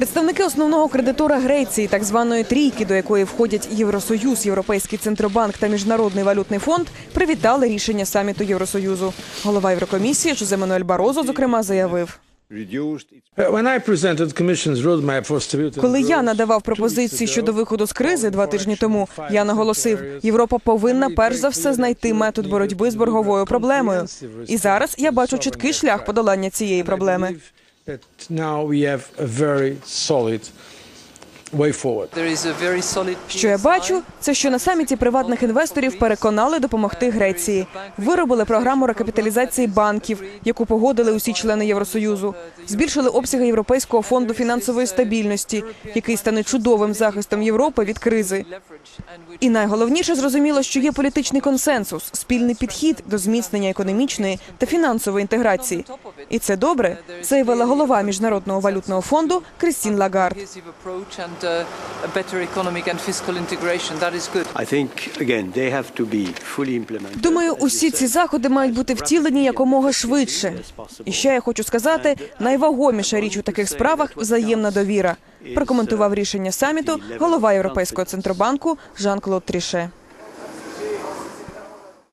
Представники основного кредитора Греції, так званої трійки, до якої входять Євросоюз, Європейський центробанк та Міжнародний валютний фонд, привітали рішення саміту Євросоюзу. Голова Єврокомісії Жозе Мануель Барозо, зокрема, заявив. Коли я надавав пропозиції щодо виходу з кризи два тижні тому, я наголосив, Європа повинна перш за все знайти метод боротьби з борговою проблемою. І зараз я бачу чіткий шлях подолання цієї проблеми. That now we have a very solid way forward. A very solid Що я бачу, це що на саміті приватних інвесторів переконали допомогти Греції. Виробили програму рекапіталізації банків, яку погодили усі члени Євросоюзу. Збільшили обсяги Європейського фонду фінансової стабільності, який стане чудовим захистом Європи від кризи. І найголовніше зрозуміло, що є політичний консенсус, спільний підхід до зміцнення економічної та фінансової інтеграції. І це добре, заявила голова міжнародного валютного фонду Крістін Лагард. Думаю, усі ці заходи мають бути втілені якомога швидше. І ще я хочу сказати, найвагоміша річ у таких справах взаємна довіра. Прокоментував рішення саміту голова Європейського центробанку Жан-Клод Тріше.